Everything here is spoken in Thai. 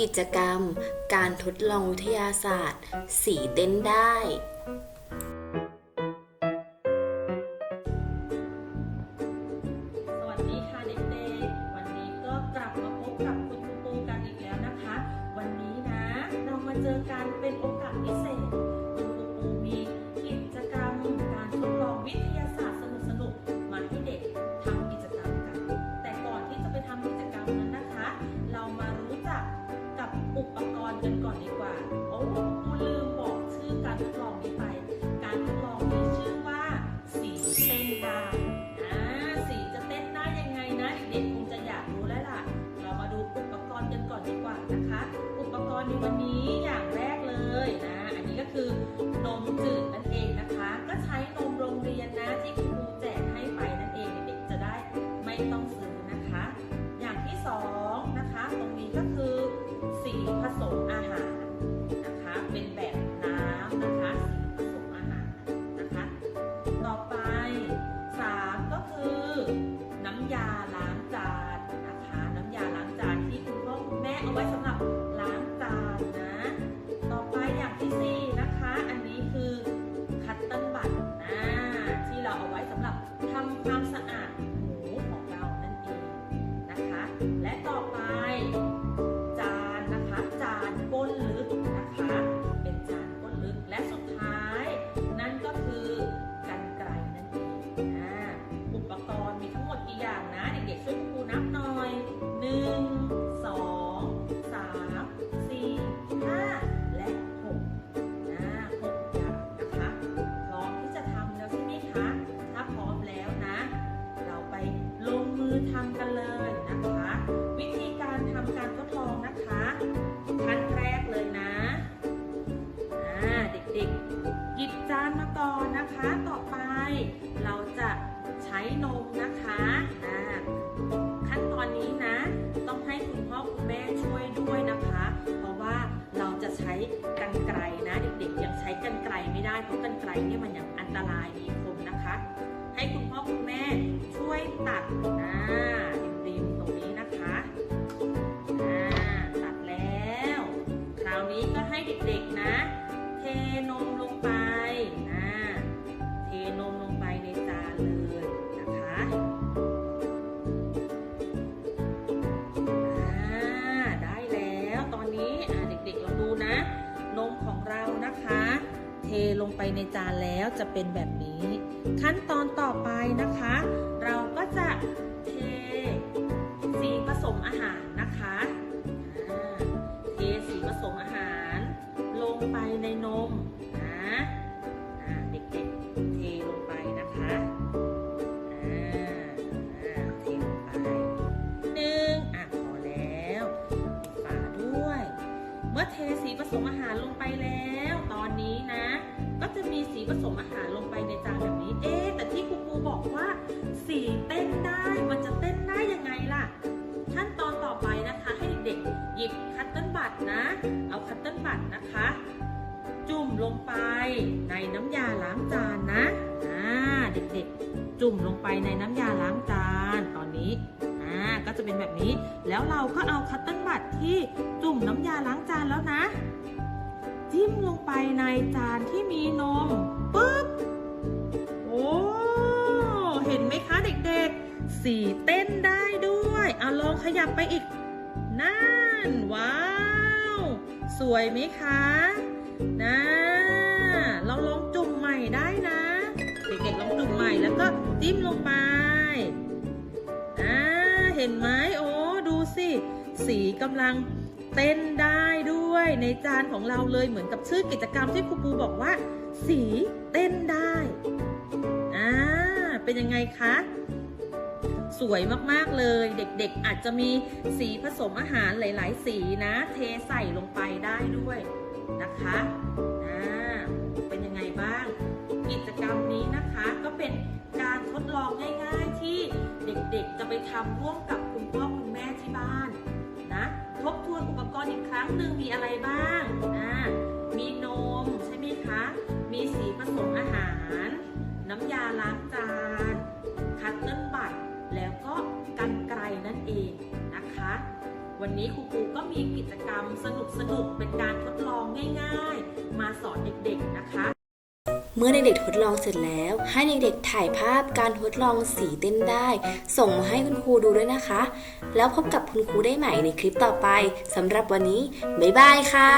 กิจกรรม การทดลองวิทยาศาสตร์ สีเต้นได้ ได้เพราะกันไกลเนี่ยมันยังอันตรายมีคมนะคะ ให้คุณพ่อคุณแม่ช่วยตัดนะริมๆตรงนี้นะคะตัดแล้ว คราวนี้ก็ให้เด็กๆนะ ลงไปในจานแล้วจะเป็นแบบนี้ ขั้นตอนต่อไปนะคะ เราก็จะเทสีผสมอาหารนะคะเทสีผสมอาหาร ลงไปในนมนะเด็กๆเทลงไปนะคะเทลงไปหนึ่งอะพอแล้วปิดฝาด้วย เมื่อเทสีผสมอาหาร สีผสมอาหารลงไปในจานแบบนี้ เอ๊แต่ที่ครูปูบอกว่าสีเต้นได้มันจะเต้นได้ยังไงล่ะ ขั้นตอนต่อไปนะคะให้เด็กๆหยิบคัตเติ้ลบัตนะ เอาคัตเติ้ลบัตนะคะ จุ่มลงไปในน้ำยาล้างจานนะอ่าเด็กๆ จุ่มลงไปในน้ำยาล้างจานตอนนี้อ่าก็จะเป็นแบบนี้ แล้วเราก็เอาคัตเติ้ลบัตที่จุ่มน้ำยาล้างจานแล้วนะจิ้มลงไปในจานที่มีนม 4 เต้นได้ด้วย เอาลองขยับไปอีก นั่น ว้าว สวยไหมคะนะเราลองจุ่มใหม่ได้นะ เด็กๆลองจุ่มใหม่แล้วก็จิ้มลงไปอ่าเห็นไหมโอ้ดูสิ สีกำลังเต้นได้ด้วยในจานของเราเลยเหมือนกับชื่อกิจกรรมที่ครูปูบอกว่า สีเต้นได้ อ่า เป็นยังไงคะ วยมากๆเลย เด็กๆอาจจะมีสีผสมอาหารหลายๆ สีนะ เทใส่ลงไปได้ด้วยนะคะอ่าเป็นยังไงบ้าง กิจกรรมนี้นะคะก็เป็นการทดลองง่ายๆที่เด็กๆจะไปทำร่วมกับคุณพ่อคุณแม่ที่บ้านนะทบทวนอุปกรณ์อีกครั้งหนึ่งมีอะไรบ้างอ่ามีนมใช่ไหมคะ มีสีผสมอาหาร น้ำยาล้างจาน วันนี้ครูปูก็มีกิจกรรมสนุกๆเป็นการทดลองง่าย ๆ มาสอนเด็กๆนะคะ เมื่อเด็กๆทดลองเสร็จแล้ว ให้เด็กๆถ่ายภาพการทดลองสีเต้นได้ ส่งมาให้คุณครูดูด้วยนะคะ แล้วพบกับคุณครูได้ใหม่ในคลิปต่อไปสำหรับวันนี้ บ๊ายบายค่ะ